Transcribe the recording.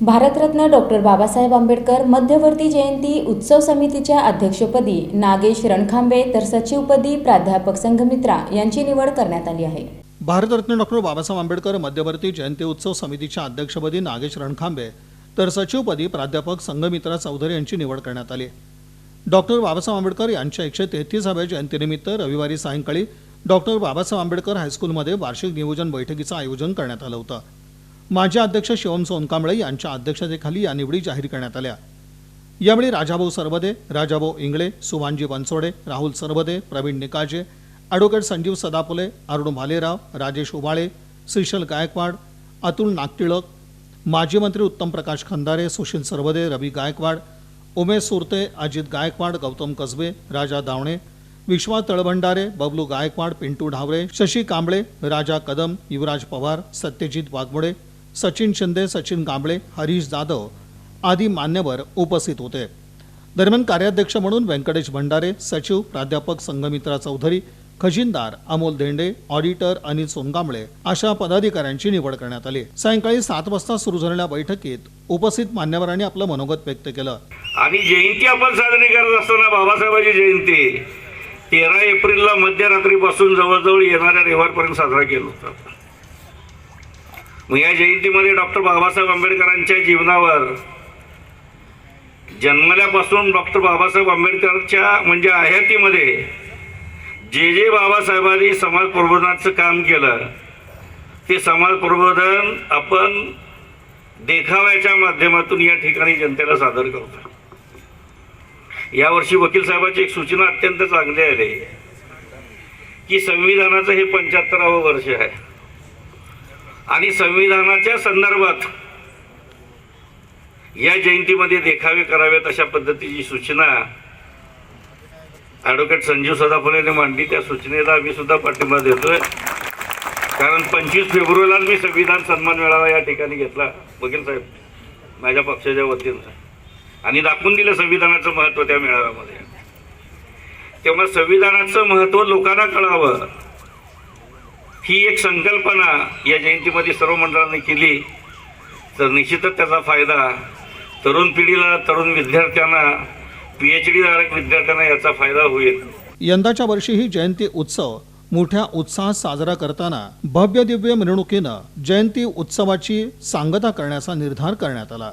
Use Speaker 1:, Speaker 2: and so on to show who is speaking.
Speaker 1: Bharat Ratna doctor Babasaheb Ambedkar मध्यवर्ती जयंती उत्सव समितीच्या अध्यक्षपदी नागेश रणखांबे तर सचिवपदी प्राध्यापक संघमित्रा यांची निवड करण्यात आली आहे.
Speaker 2: भारतरत्न डॉक्टर बाबासाहेब आंबेडकर मध्यवर्ती जयंती उत्सव समितीच्या अध्यक्षपदी नागेश रणखांबे तर सचिवपदी प्राध्यापक संघमित्रा चौधरी यांची निवड करण्यात आली डॉक्टर बाबासाहेब आंबेडकर यांच्या एकशे तेहतीसाव्या जयंतीनिमित्त रविवारी सायंकाळी डॉक्टर बाबासाहेब आंबेडकर हायस्कूलमध्ये वार्षिक नियोजन बैठकीचं आयोजन करण्यात आलं होतं. माजी अध्यक्ष शिवम सोनकांबळे यांच्या अध्यक्षतेखाली या निवडी जाहीर करण्यात आल्या. यावेळी राजाभाऊ सरबदे राजाभाऊ इंगळे सुभानजी बनसोडे राहुल सरबदे प्रवीण निकाजे ॲडव्होकेट संजीव सदापुले अरुण भालेराव राजेश उबाळे श्रीशल गायकवाड अतुल नागटिळक माजी मंत्री उत्तम प्रकाश खंदारे सुशील सरबदे रवी गायकवाड उमेश सुरते अजित गायकवाड गौतम कसबे राजा दावणे विश्वा तळभंडारे बबलू गायकवाड पिंटू ढावरे शशी कांबळे राजा कदम युवराज पवार सत्यजित वाघमोडे सचिन शिंदे सचिन कांबळे हरीश जाधव आदी मान्यवर उपस्थित होते. दरम्यान कार्याध्यक्ष म्हणून व्यंकटेश भंडारे सचिव प्राध्यापक संगमित्रा चौधरी खजिनदार अमोल धेंडे ऑडिटर अनिल सोनकांबळे अशा पदाधिकाऱ्यांची निवड करण्यात आली. सायंकाळी सात वाजता सुरू झालेल्या बैठकीत उपस्थित मान्यवरांनी आपलं मनोगत व्यक्त केलं.
Speaker 3: आणि जयंती आपण साजरी करत असताना बाबासाहेबांची जयंती. तेरा एप्रिलला मध्यरात्रीपासून जवळजवळ येणाऱ्या रविवारपर्यंत साजरा केला होता मग या जयंतीमध्ये डॉक्टर बाबासाहेब आंबेडकरांच्या जीवनावर जन्मल्यापासून डॉक्टर बाबासाहेब आंबेडकरच्या म्हणजे आयातीमध्ये जे जे बाबासाहेबांनी समाज प्रबोधनाचं काम केलं ते समाज प्रबोधन आपण देखाव्याच्या माध्यमातून या ठिकाणी जनतेला सादर करतो. यावर्षी वकील साहेबाची एक सूचना अत्यंत चांगली आली की संविधानाचं हे पंच्याहत्तरावं वर्ष आहे. आणि संविधानाच्या संदर्भात या जयंतीमध्ये देखावे करावेत अशा पद्धतीची सूचना ॲडव्होकेट संजीव सदाफुलेने मांडली. त्या सूचनेला आम्ही सुद्धा पाठिंबा देतोय. कारण पंचवीस फेब्रुवारीला मी संविधान सन्मान मेळावा या ठिकाणी घेतला. वकील साहेब माझ्या पक्षाच्या वतीनं. आणि दाखवून दिलं संविधानाचं महत्त्व त्या मेळाव्यामध्ये. तेव्हा संविधानाचं महत्त्व लोकांना कळावं. ही एक संकल्पना या जयंतीमध्ये सर्व मंडळांनी केली. तर निश्चितच त्याचा फायदा तरुण पिढीला तरुण विद्यार्थ्यांना पी एच डीधारक विद्यार्थ्यांना याचा फायदा होईल.
Speaker 2: यंदाच्या वर्षीही जयंती उत्सव मोठ्या उत्साहात साजरा करताना भव्य दिव्य मिरवणुकीनं जयंती उत्सवाची सांगता करण्याचा निर्धार करण्यात आला.